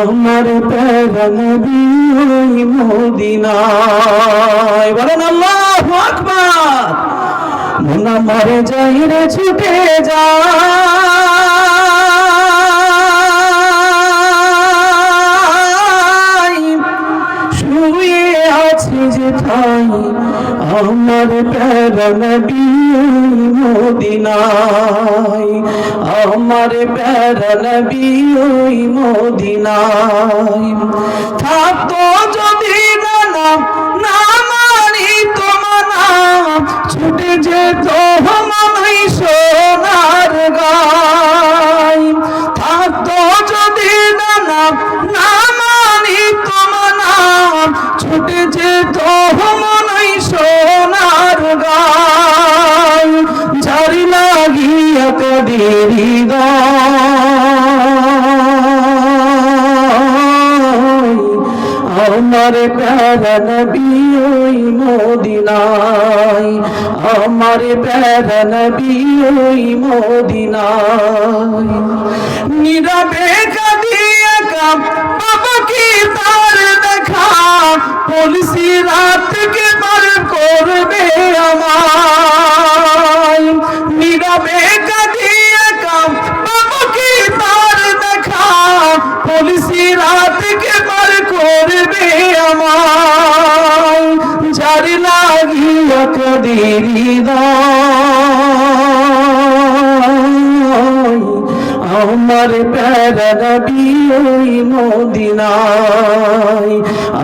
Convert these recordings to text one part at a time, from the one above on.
আমার পেরনবী ওই মদিনায়। বলেন আল্লাহু আকবার। মন আমার যাই রে ছুটে যায়। শুয়ে আছি যে ঠাই, আমার পেরনবী ওই মদিনায়। আমার প্যারা নবী ওই মদিনায়। থাকতো যদি না না মানি তোমানা ছুটে যেত হমাই সোনার গাই। থাকতো যদি না না মানি। ছুটে আমার প্যারা নবী ওই মদিনায়। আমার প্যারা নবী ওই মদিনায়। নীরবে কাঁদিয়া কাম বাবা কি তার দেখা। পুলিশি রাত কে পার করবে আমায়। নীরবে করবে আমায়, যার লাগিয়া কদিরি আমার প্যারা নবী ওই মদিনায়,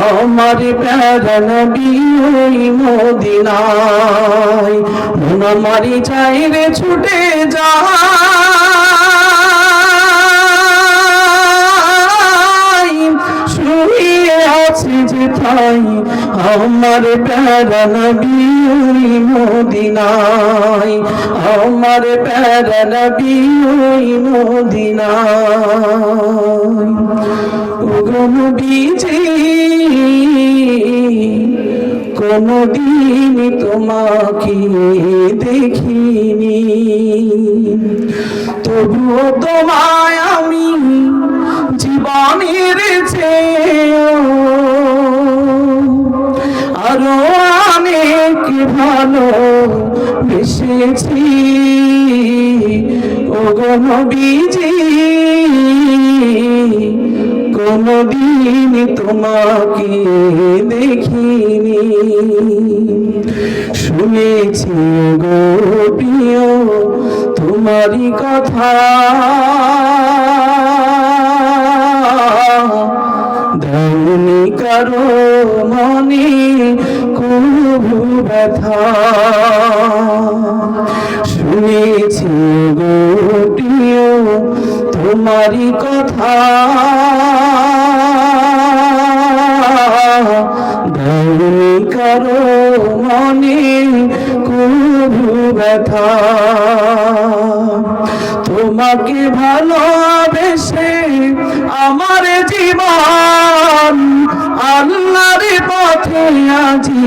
আমার প্যারা নবী ওই মদিনায়। মন মারি চাই রে ছুটে যায় ঠাই আমার প্যারা নবী ওই মদিনায়। আমার প্যারা নবী ওই মদিনায়। কোনদিন তোমাকে দেখিনি। তবুও তোমায় অনেক ভালো বেসেছি ও গণবীজি কোনদিন তোমাকে দেখিনি। শুনেছি গো প্রিয়, তোমারই কথা। ধরনি কারও মনে ব্যথা। শুনেছি গো প্রিয় তোমারই কথা। ধরনি কারও মনে কুভু ব্যথা। তোমাকে ভালোবেসে আমার জীবন আল্লাহর পথে আজি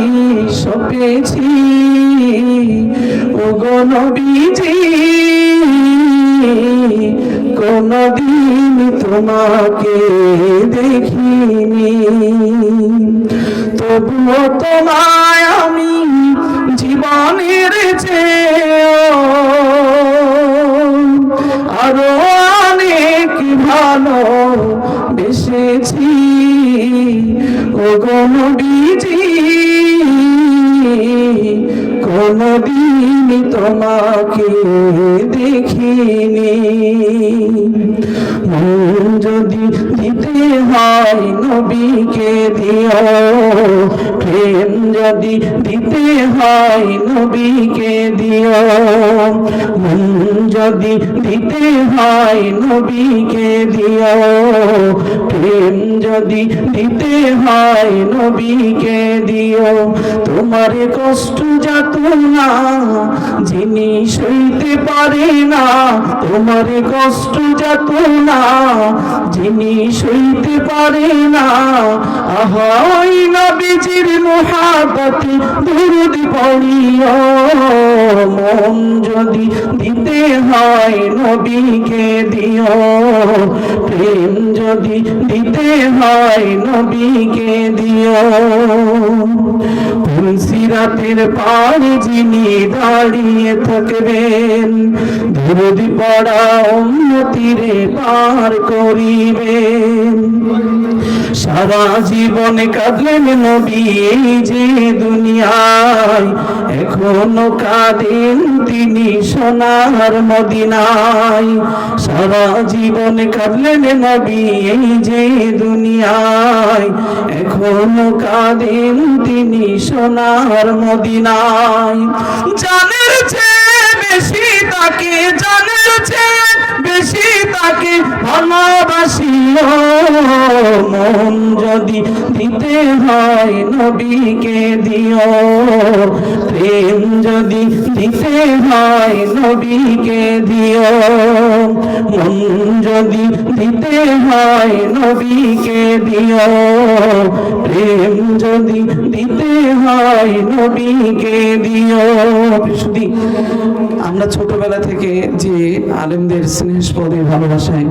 সপেছি। ও গণবীজি কোনদিন তোমাকে দেখিনি। তবুও তোমায় আমি জীবনের চেয়েও আরও অনেক ভালো গণবীজি কোনদিন তোমাকে দেখিনি। যদি দিতে হয় নবীকে দিও, প্রেম যদি দিতে হয় নবীকে দিও, মন যদি দিতে হয় নবীকে দিও, প্রেম যদি দিতে হয় নবীকে দিও। তোমার কষ্ট যাত না, যিনি সইতে পারে না, তোমার কষ্ট যাত না যিনি সইতে পারে না আহাই নবীজির মহাবতে দুরুদ পড়িও। মন যদি দিতে হয় নবীকে দিও, প্রেম যদি দিতে হয় নবীকে দিও। সিরাতের পাড়ে যিনি দাঁড়িয়ে থাকবেন ধরদি পড়া উন্নতিরে পার করিবেন। সারা জীবন কাঁদলেন নবী যে দুনিয়ায় এখনও কাঁদেন তিনি সোনার মদিনায়। সারা জীবন কাঁদলেন নবী যে দুনিয়ায় এখনও কাঁদেন তিনি সোনার মদিনায়। জানের চেয়ে বেশি তাকে চেয়ে বেশি তাকে ভালোবাসিও মন যদি দিতে হয় নবীকে দিও, প্রেম যদি দিতে হয় নবীকে দিও, মন যদি দিতে হয় নবীকে দিও, প্রেম যদি দিতে হয় নবীকে দিও। শুধু আমরা ছোটবেলা থেকে যে আলেমদের স্নেহ পদে ভালোবাসায়